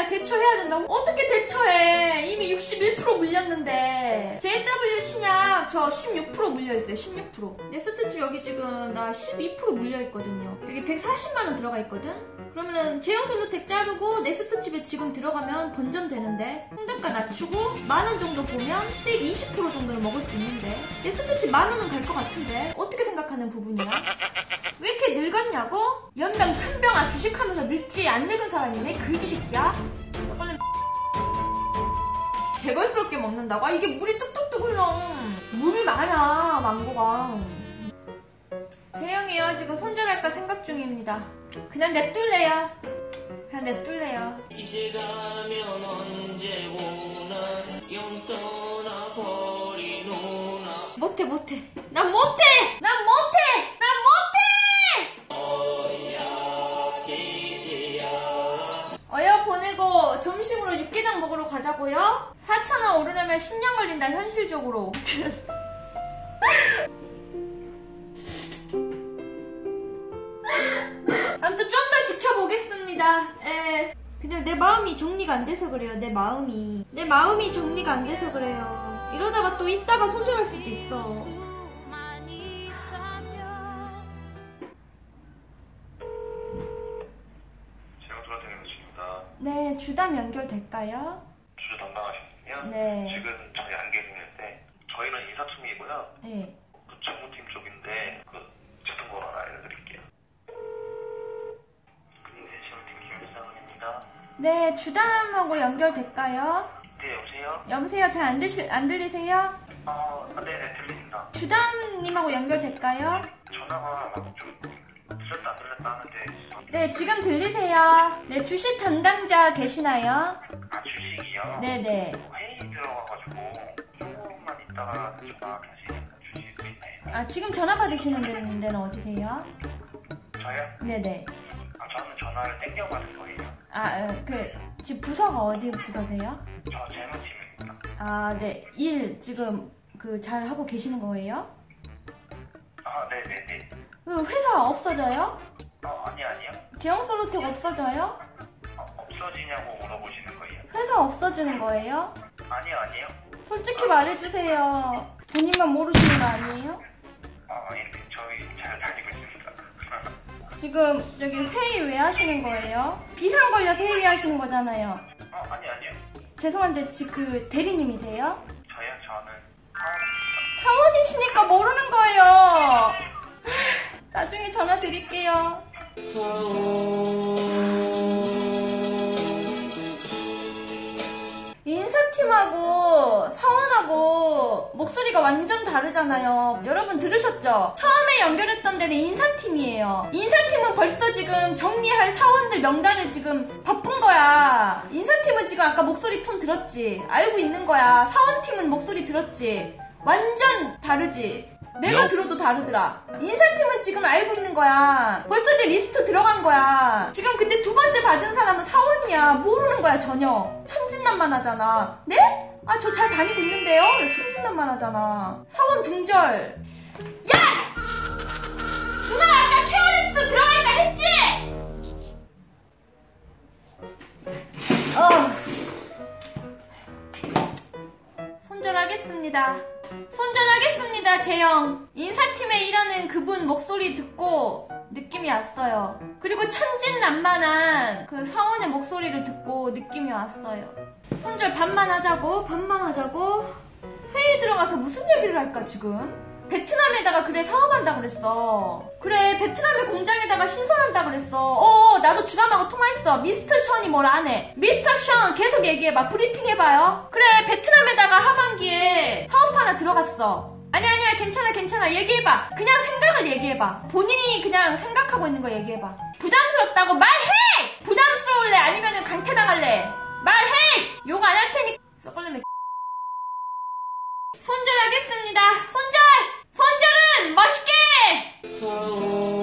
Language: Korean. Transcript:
잘 대처해야 된다고? 어떻게 대처해? 이미 61% 물렸는데. JW 신약 저 16% 물려있어요. 16%. 네스트치 여기 지금 나 12% 물려있거든요. 여기 140만원 들어가 있거든? 그러면은 제형솔루텍 자르고 네스트 칩에 지금 들어가면 번전되는데 홍단가 낮추고 만원 정도 보면 수익 20% 정도는 먹을 수 있는데 네스트 칩 만 원은 갈 것 같은데 어떻게 생각하는 부분이야? 왜 이렇게 늙었냐고? 연병 천병아 주식하면서 늙지 안 늙은 사람이네 그지 새끼야? 썩을래 개걸스럽게 먹는다고? 아 이게 물이 뚝뚝뚝 흘러 물이 많아 망고가. 재영이요. 지금 손절할까 생각 중입니다. 그냥 냅둘래요. 그냥 냅둘래요. 이제 가면 언제 오나? 영 떠나버리노나? 못해 못해. 난 못해! 난 못해 점심으로 육개장 먹으러 가자고요? 4,000원 오르려면 10년 걸린다 현실적으로. 아무튼 좀 더 지켜보겠습니다. 에, 근데 내 마음이 정리가 안 돼서 그래요 내 마음이. 내 마음이 정리가 안 돼서 그래요. 이러다가 또 이따가 손절할 수도 있어 네 주담 연결될까요? 주주 담당하시는군요. 네. 지금 저희 안 계시는데 저희는 인사팀이고요. 네 그 정무팀 쪽인데 그 제통번호 하나 알려드릴게요. 금내시험팀 김수장입니다. 네, 주담하고 연결될까요? 네 여보세요? 여보세요? 잘 안 들시, 안 들리세요? 어, 아, 네네 들립니다. 주담님하고 연결될까요? 전화가 좀 들렸다 안 들렸다 하는데 네, 지금 들리세요? 네, 주식 담당자 계시나요? 아 주식이요? 네네. 회의 들어가가지고 조금만 있다가 전화 다시 주시고 있나요? 아, 지금 전화 받으시는 데는 데는 어디세요? 저요? 네네. 아 저는 전화를 땡겨 받은 거예요. 아, 어, 그, 지금 부서가 어디 부서세요? 저 재무팀입니다. 아, 네. 일 지금 그 잘 하고 계시는 거예요? 아 네네네. 그 회사 없어져요? 어 아니 아니요. 제형솔루텍 없어져요? 어, 없어지냐고 물어보시는 거예요? 회사 없어지는 거예요? 아니요 아니요. 솔직히 말해주세요. 본인만 모르시는 거 아니에요? 아 이렇게 저희 잘 다니고 있습니다. 지금 저기 회의 왜 하시는 거예요? 비상 걸려서 회의 하시는 거잖아요. 어 아니 아니요. 죄송한데 지금 그 대리님이세요? 사원이시니까 모르는 거예요. 하, 나중에 전화 드릴게요. 인사팀하고 사원하고 목소리가 완전 다르잖아요. 여러분 들으셨죠? 처음에 연결했던 데는 인사팀이에요. 인사팀은 벌써 지금 정리할 사원들 명단을 지금 바쁜 거야. 인사팀은 지금 아까 목소리 톤 들었지? 알고 있는 거야. 사원팀은 목소리 들었지? 완전 다르지? 내가 들어도 다르더라. 인사팀은 지금 알고 있는 거야. 벌써 이제 리스트 들어간 거야. 지금 근데 두 번째 받은 사람은 사원이야. 모르는 거야, 전혀. 천진난만 하잖아. 네? 아, 저 잘 다니고 있는데요? 천진난만 하잖아. 사원 등절. 야! 누나 아까 케어리스 들어갈까 했지? 어. 손절하겠습니다. 손절하겠습니다, 재영. 인사팀에 일하는 그분 목소리 듣고 느낌이 왔어요. 그리고 천진난만한 그 사원의 목소리를 듣고 느낌이 왔어요. 손절 반만 하자고, 반만 하자고. 회의 들어가서 무슨 얘기를 할까, 지금? 베트남에다가 그래 사업한다 그랬어. 그래 베트남의 공장에다가 신설한다 그랬어. 어 나도 주담하고 통화했어. 미스터 션이 뭘 안 해. 미스터 션 계속 얘기해봐. 브리핑 해봐요. 그래 베트남에다가 하반기에 사업 하나 들어갔어. 아니 아니야 괜찮아 괜찮아 얘기해봐. 그냥 생각을 얘기해봐. 본인이 그냥 생각하고 있는 거 얘기해봐. 부담스럽다고 말해. 부담스러울래 아니면은 강퇴당할래. 말해. 욕 안 할 테니까. 썩을래면 손절하겠습니다. 손절! 멋있게! 어.